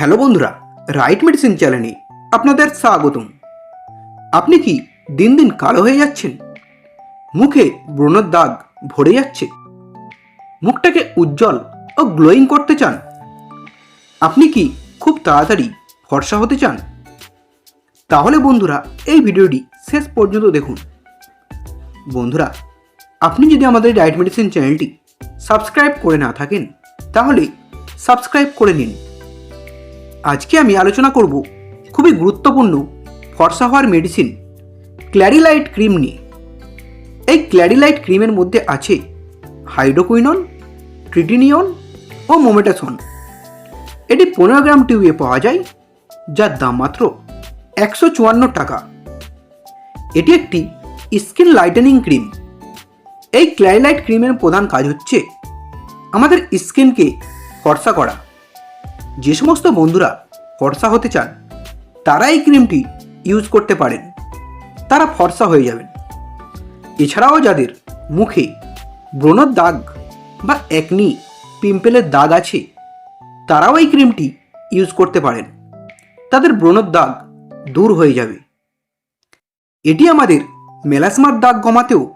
Hello বন্ধুরা, right medicine চ্যানেলে আপনাদের স্বাগতম। আপনি কি দিন দিন কালো হয়ে যাচ্ছেন? মুখে ব্রণের দাগ ভরে যাচ্ছে? মুখটাকে উজ্জ্বল ও গ্লোয়িং করতে চান? আপনি কি খুব তাড়াতাড়ি ফর্সা হতে চান? তাহলে বন্ধুরা, এই ভিডিওটি শেষ পর্যন্ত দেখুন। বন্ধুরা, আপনি যদি আমাদের ডায়েট মেডিসিন চ্যানেলটি সাবস্ক্রাইব করে না থাকেন, তাহলে সাবস্ক্রাইব করে নিন। আজকে আমি আলোচনা করব খুবই গুরুত্বপূর্ণ ফর্সা হওয়ার মেডিসিন ক্ল্যারিলাইট ক্রিম নিয়ে। এই ক্ল্যারিলাইট ক্রিমের মধ্যে আছে হাইড্রোকুইনন ট্রিটিনিয়ন ও মোমেটাসন এটি পনেরো গ্রাম টিউবে পাওয়া যায়, যার দাম মাত্র একশো চুয়ান্ন টাকা। এটি একটি স্কিন লাইটেনিং ক্রিম এই ক্ল্যারিলাইট ক্রিমের প্রধান কাজ হচ্ছে আমাদের স্কিনকে ফর্সা করা। যে সমস্ত বন্ধুরা ফর্সা হতে চান তারা এই ক্রিমটি ইউজ করতে পারেন। তারা ফর্সা হয়ে যাবেন। এছাড়াও যাদের মুখে ব্রণর দাগ বা একনি পিম্পেলের দাগ আছে, তারাও এই ক্রিমটি ইউজ করতে পারেন। তাদের ব্রণর দাগ দূর হয়ে যাবে। এটি আমাদের মেলাসমার দাগ কমাতেও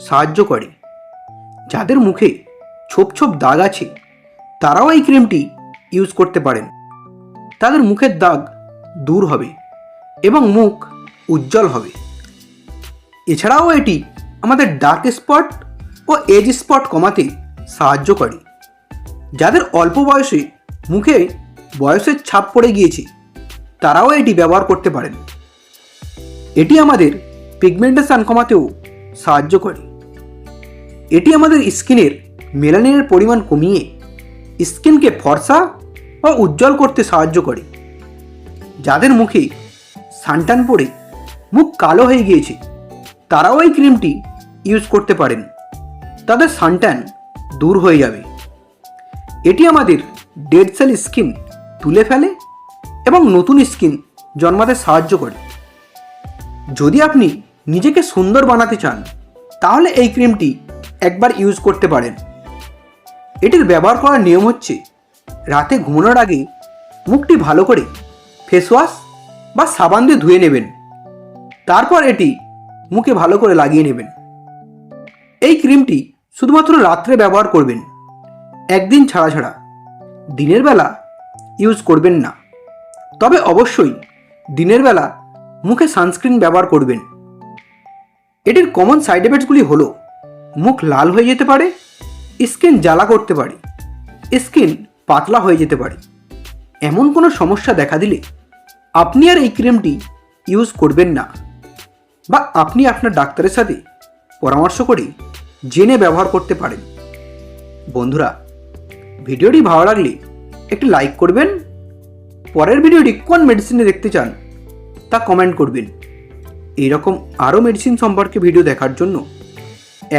সাহায্য করে। যাদের মুখে ছোপ ছোপ দাগ আছে, তারাও এই ক্রিমটি ইউজ করতে পারেন। তাদের মুখের দাগ দূর হবে এবং মুখ উজ্জ্বল হবে। এছাড়াও এটি আমাদের ডার্ক স্পট ও এজ স্পট কমাতে সাহায্য করে, যাদের অল্প বয়সে মুখে বয়সের ছাপ পড়ে গিয়েছে, তারাও এটি ব্যবহার করতে পারেন। এটি আমাদের পিগমেন্টেশন কমাতেও সাহায্য করে। এটি আমাদের স্কিনের মেলানিনের পরিমাণ কমিয়ে স্কিনকে ফর্সা ও উজ্জ্বল করতে সাহায্য করে। যাদের মুখে সানটান পড়ে মুখ কালো হয়ে গিয়েছে, তারাও এই ক্রিমটি ইউজ করতে পারেন। তাদের সানটান দূর হয়ে যাবে। এটি আমাদের ডেড সেল স্কিন তুলে ফেলে এবং নতুন স্কিন জন্মাতে সাহায্য করে। যদি আপনি নিজেকে সুন্দর বানাতে চান, তাহলে এই ক্রিমটি একবার ইউজ করতে পারেন। এটির ব্যবহার করার নিয়ম হচ্ছে রাতে ঘুমানোর আগে মুখটি ভালো করে ফেস ওয়াশ বা সাবান দিয়ে ধুয়ে নেবেন। তারপর এটি মুখে ভালো করে লাগিয়ে নেবেন। এই ক্রিমটি শুধুমাত্র রাত্রে ব্যবহার করবেন, একদিন ছাড়া ছাড়া। দিনের বেলা ইউজ করবেন না। তবে অবশ্যই দিনের বেলা মুখে সানস্ক্রিন ব্যবহার করবেন। এটির কমন সাইড এফেক্টসগুলি হলো, মুখ লাল হয়ে যেতে পারে স্কিন জ্বালা করতে পারে। স্কিন পাতলা হয়ে যেতে পারে। এমন কোনো সমস্যা দেখা দিলে আপনি আর এই ক্রিমটি ইউজ করবেন না বা আপনি আপনার ডাক্তারের সাথে পরামর্শ করে জেনে ব্যবহার করতে পারেন। বন্ধুরা, ভিডিওটি ভালো লাগলে একটি লাইক করবেন, পরের ভিডিওটি কোন মেডিসিনে দেখতে চান তা কমেন্ট করবেন। এইরকম আরও মেডিসিন সম্পর্কে ভিডিও দেখার জন্য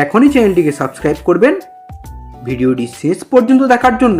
এখনই চ্যানেলটিকে সাবস্ক্রাইব করবেন। ভিডিওটি শেষ পর্যন্ত দেখার জন্য